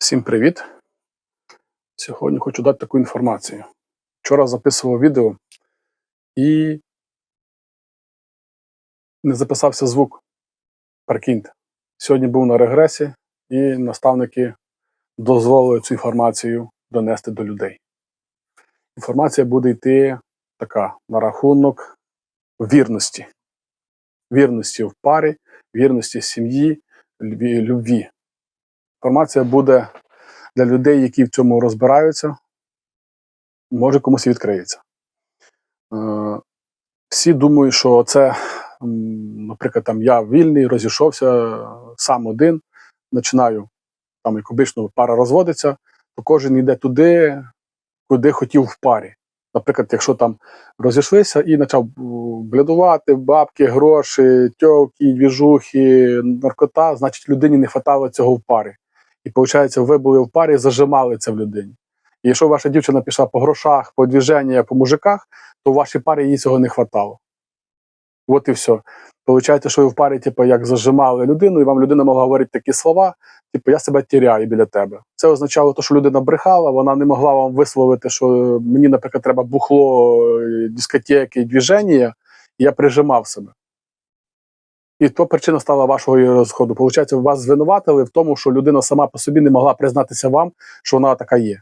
Всім привіт! Сьогодні хочу дати таку інформацію. Вчора записував відео і не записався звук. Прикиньте. Сьогодні був на регресі, і наставники дозволили цю інформацію донести до людей. Інформація буде йти така на рахунок вірності. Вірності в парі, вірності сім'ї, любві. Інформація буде для людей, які в цьому розбираються, може комусь відкриється. Е, Всі думають, що це, наприклад, там я вільний, розійшовся сам один, починаю, там, як обично, пара розводиться, то кожен йде туди, куди хотів в парі. Наприклад, якщо там розійшлися і почав е, блядувати, бабки, гроші, тьовки, двіжухи, наркота, значить людині не вистачало цього в парі. І виходить, ви були в парі, зажимали це в людині. І якщо ваша дівчина пішла по грошах, по движенню, по мужиках, то в вашій парі їй цього не вистачало. От і все. Получається, що ви в парі, типу, як зажимали людину, і вам людина могла говорити такі слова, типу, я себе тіряю біля тебе. Це означало, те, що людина брехала, вона не могла вам висловити, що мені, наприклад, треба бухло, е, дискотеки, движення, і я прижимав себе. І то причина стала вашого розходу. Получається, вас звинуватили в тому, що людина сама по собі не могла признатися вам, що вона така є.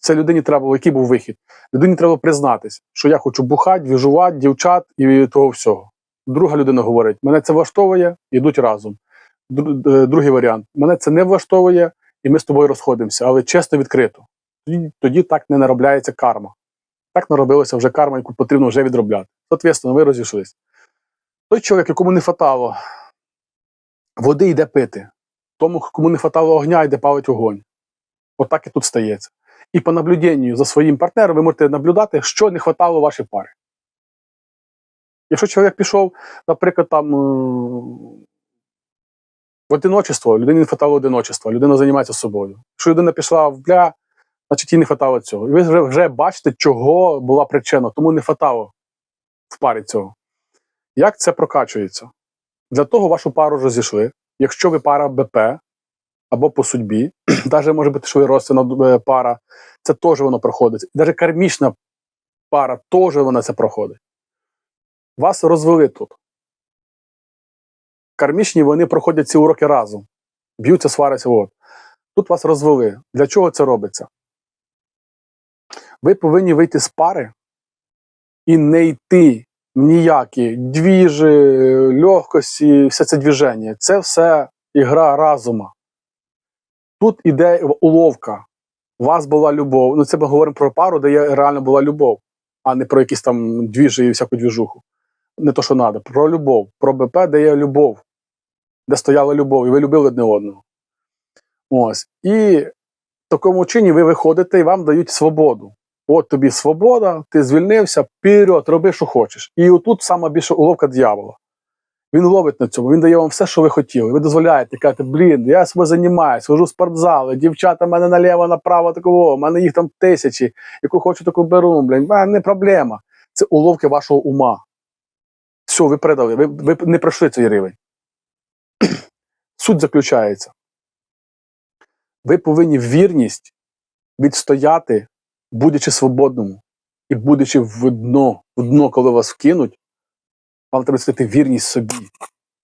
Це людині треба було, який був вихід? Людині треба признатися, що я хочу бухати, віжувати, дівчат і того всього. Друга людина говорить: мене це влаштовує, йдуть разом. Е, Другий варіант: мене це не влаштовує, і ми з тобою розходимося, але чесно відкрито. Тоді, тоді так не наробляється карма. Так наробилася вже карма, яку потрібно вже відробляти. Соответственно, ви розійшлись. Той чоловік, якому не хватало води, йде пити. Тому, кому не хватало огня, йде палить вогонь. Отак і тут стається. І по наблюденню за своїм партнером ви можете наблюдати, що не хватало вашій парі. Якщо чоловік пішов, наприклад, там е, в одиночество, людині не хватало одиночества, людина займається собою. Якщо людина пішла в бля, значить їй не хватало цього. І ви вже бачите, чого була причина, тому не хватало в парі цього. Як це прокачується? Для того вашу пару розійшли. Якщо ви пара БП або по судьбі, навіть може бути, що ви родственна е, пара, це теж воно проходить. Навіть кармічна пара теж вона це проходить. Вас розвели тут. Кармічні вони проходять ці уроки разом. Б'ються, сваряться. От. Тут вас розвели. Для чого це робиться? Ви повинні вийти з пари і не йти ніякі двіжі, легкості, все це движення. Це все ігра разума. Тут іде уловка. У вас була любов. Ну, це ми говоримо про пару, де реально була любов, а не про якісь там двіжі і всяку двіжуху. Не то, що треба. Про любов. Про БП, де є любов, де стояла любов, і ви любили одне одного. Ось. І в такому чині ви виходите і вам дають свободу. От тобі свобода, ти звільнився, вперед, роби, що хочеш. І отут сама більша уловка дьявола. Він ловить на цьому, він дає вам все, що ви хотіли. Ви дозволяєте, кажете, блін, я себе займаюся, хожу в спортзали, дівчата в мене наліво, направо такого, в мене їх там тисячі, яку хочу, таку беру, блін, не проблема. Це уловки вашого ума. Все, ви передали, ви, ви не пройшли цей рівень. Суть заключається. Ви повинні вірність відстояти, будучи свободному, і будучи в дно, в дно, коли вас вкинуть, вам треба стати вірність собі,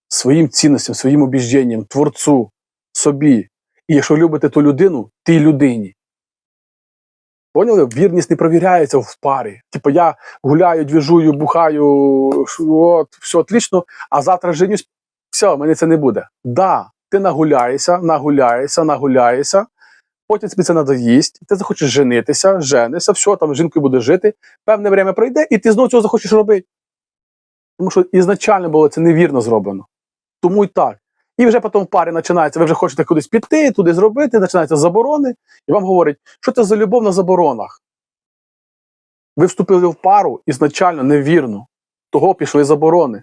своїм цінностям, своїм обіжденням, творцю, собі. І якщо любите ту людину, тій людині. Поняли? Вірність не провіряється в парі. Типу, я гуляю, двіжую, бухаю, от, все отлично, а завтра женюсь, все, мене це не буде. Да, ти нагуляєшся, нагуляєшся, нагуляєшся, потім тобі це надоїсть, ти захочеш женитися, женишся, все, там жінкою буде жити, певне время пройде, і ти знову цього захочеш робити. Тому що ізначально було це невірно зроблено. Тому і так. І вже потім в парі починається, ви вже хочете кудись піти, туди зробити, починаються заборони, і вам говорять, що це за любов на заборонах. Ви вступили в пару ізначально невірно. Того пішли заборони.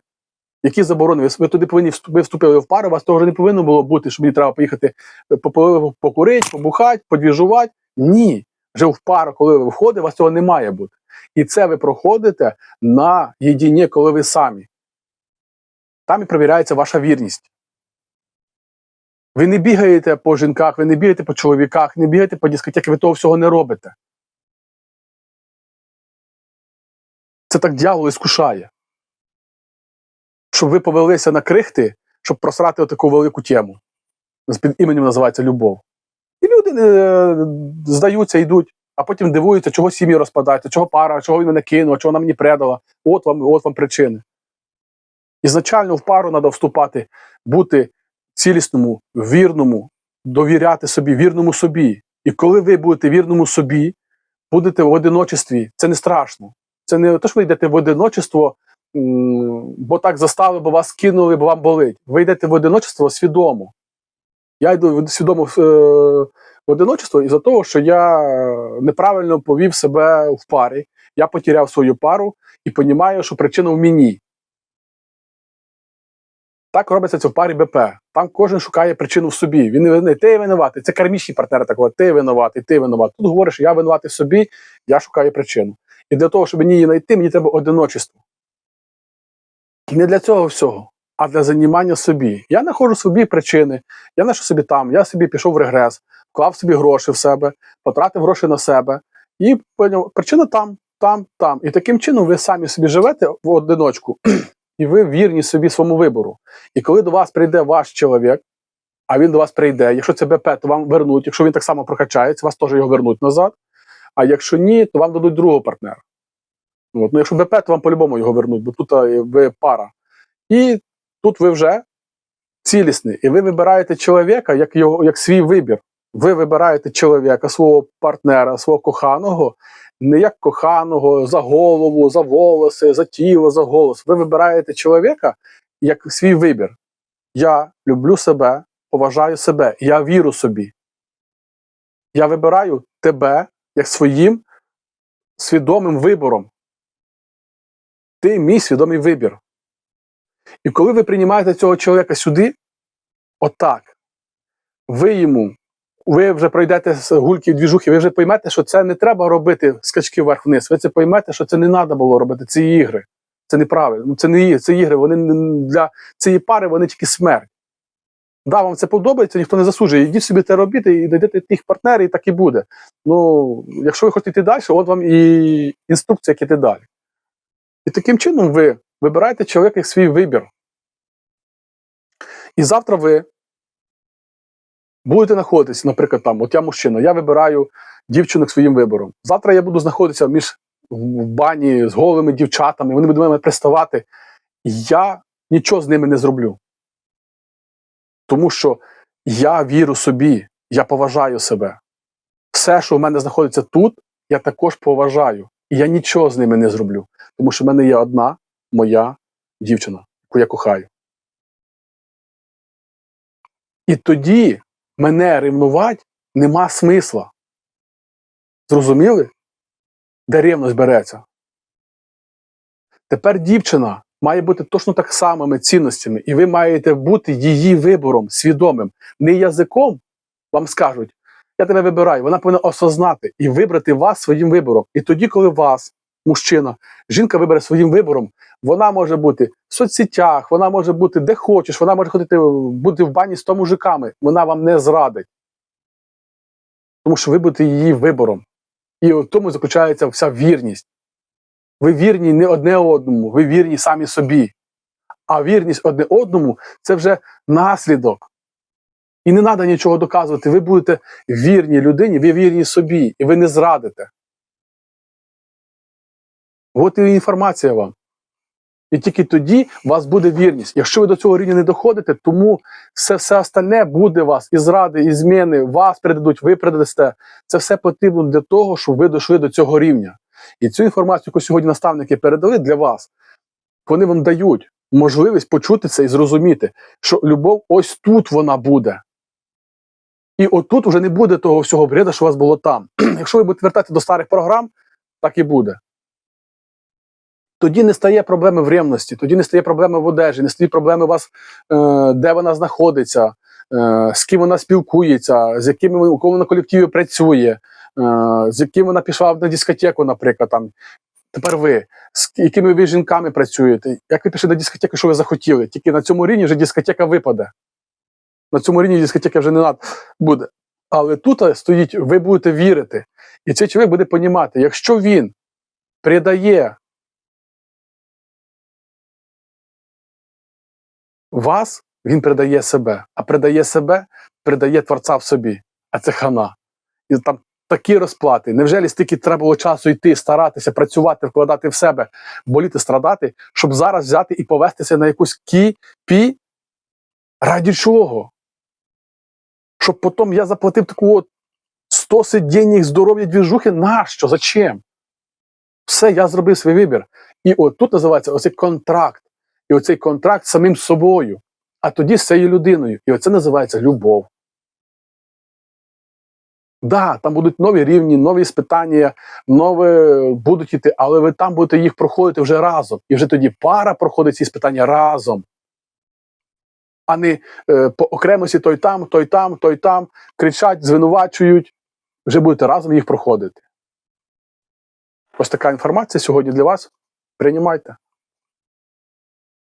Які заборони? Ви, туди повинні ви вступили в пару, вас того вже не повинно було бути, що мені треба поїхати е, покурити, побухати, подвіжувати. Ні. Вже в пару, коли ви входите, у вас цього не має бути. І це ви проходите на єдині, коли ви самі. Там і перевіряється ваша вірність. Ви не бігаєте по жінках, ви не бігаєте по чоловіках, не бігаєте по дискотеках, ви того всього не робите. Це так дьявол іскушає. Щоб ви повелися на крихти, щоб просрати таку велику тему. Під іменем називається любов. І люди е, здаються, йдуть, а потім дивуються, чого сім'ї розпадаються, чого пара, чого він мене кинув, чого вона мені предала. От вам, от вам причини. Ізначально в пару треба вступати, бути цілісному, вірному, довіряти собі, вірному собі. І коли ви будете вірному собі, будете в одиночестві, це не страшно. Це не те, що ви йдете в одиночество, бо так застали, бо вас кинули, бо вам болить. Ви йдете в одиночество свідомо. Я йду в- свідомо в, е, одиночество із-за того, що я неправильно повів себе в парі. Я потеряв свою пару і розумію, що причина в мені. Так робиться це в парі БП. Там кожен шукає причину в собі. Він не винний, ти винуватий. Це кармічні партнери такого, ти винуватий, ти винуватий. Тут говориш, я винуватий в собі, я шукаю причину. І для того, щоб мені її знайти, мені треба одиночество. Не для цього всього, а для занімання собі. Я знаходжу собі причини, я знайшов собі там, я собі пішов в регрес, вклав собі гроші в себе, потратив гроші на себе. І поняв, причина там, там, там. І таким чином ви самі собі живете в одиночку, і ви вірні собі своєму вибору. І коли до вас прийде ваш чоловік, а він до вас прийде, якщо це БП, то вам вернуть. Якщо він так само прокачається, вас теж його вернуть назад. А якщо ні, то вам дадуть другого партнера. От. Ну, якщо БП, то вам по-любому його вернуть, бо тут ви пара. І тут ви вже цілісний. І ви вибираєте чоловіка як, його, як свій вибір. Ви вибираєте чоловіка, свого партнера, свого коханого, не як коханого за голову, за волоси, за тіло, за голос. Ви вибираєте чоловіка як свій вибір. Я люблю себе, поважаю себе, я віру собі. Я вибираю тебе як своїм свідомим вибором. Ти мій свідомий вибір. І коли ви приймаєте цього чоловіка сюди, отак, ви йому, ви вже пройдете з гульки двіжухи, ви вже поймете, що це не треба робити скачки вверх-вниз. Ви це поймете, що це не треба було робити. Це ігри. Це неправильно. Ну, Це не це ігри. Вони для цієї пари вони тільки смерть. Да, вам це подобається, ніхто не засуджує. Йдіть собі це робити і знайдете тих партнерів, і так і буде. Ну, якщо ви хочете йти далі, от вам і інструкція, як іти далі. І таким чином ви вибираєте чоловіка як свій вибір. І завтра ви будете знаходитися, наприклад, там, от я мужчина, я вибираю дівчинок своїм вибором. Завтра я буду знаходитися між в бані з голими дівчатами, вони будуть мене приставати. Я нічого з ними не зроблю. Тому що я віру собі, я поважаю себе. Все, що в мене знаходиться тут, я також поважаю. І я нічого з ними не зроблю. Тому що в мене є одна моя дівчина, яку я кохаю. І тоді мене ревнувати нема смисла. Зрозуміли? Де ревність береться? Тепер дівчина має бути точно так самими цінностями, і ви маєте бути її вибором свідомим. Не язиком вам скажуть, я тебе вибираю. Вона повинна осознати і вибрати вас своїм вибором. І тоді, коли вас, мужчина, жінка вибере своїм вибором, вона може бути в соцсетях, вона може бути де хочеш, вона може ходити бути в бані з 100 мужиками. Вона вам не зрадить. Тому що ви будете її вибором. І в тому заключається вся вірність. Ви вірні не одне одному, ви вірні самі собі. А вірність одне одному це вже наслідок. І не треба нічого доказувати. Ви будете вірні людині, ви вірні собі, і ви не зрадите. От і інформація вам. І тільки тоді у вас буде вірність. Якщо ви до цього рівня не доходите, тому все все остальне буде вас і зради, і зміни, вас передадуть, ви передасте. Це все потрібно для того, щоб ви дійшли до цього рівня. І цю інформацію, яку сьогодні наставники передали для вас, вони вам дають можливість почути це і зрозуміти, що любов ось тут вона буде. І отут вже не буде того всього бреда, що у вас було там. Якщо ви будете вертати до старих програм, так і буде. Тоді не стає проблеми в ревності, тоді не стає проблеми в одежі, не стає проблеми у вас, е, де вона знаходиться, е, з ким вона спілкується, з якими у кого вона колективі працює, е, з яким вона пішла на дискотеку, наприклад. Там. Тепер ви, з якими ви жінками працюєте, як ви пішли на дискотеку, що ви захотіли, тільки на цьому рівні вже дискотека випаде. На цьому рівні дискотеки вже не над буде. Але тут стоїть, ви будете вірити. І цей чоловік буде понімати, якщо він придає вас, він придає себе, а придає себе, придає Творця в собі. А це хана. І там такі розплати. Невже стільки треба було часу йти, старатися, працювати, вкладати в себе, боліти, страдати, щоб зараз взяти і повестися на якусь кі-пі? Раді чого? Щоб потім я заплатив таку от 100 сидінь, здоров'я двіжухи, нащо? Зачем? Все, я зробив свій вибір. І от тут називається оцей контракт. І оцей контракт самим собою, а тоді з цією людиною. І оце називається любов. Да, там будуть нові рівні, нові спитання, нові будуть іти, але ви там будете їх проходити вже разом. І вже тоді пара проходить ці спитання разом. А не е, по окремості той там, той там, той там, кричать, звинувачують. Вже будете разом їх проходити. Ось така інформація сьогодні для вас. Приймайте.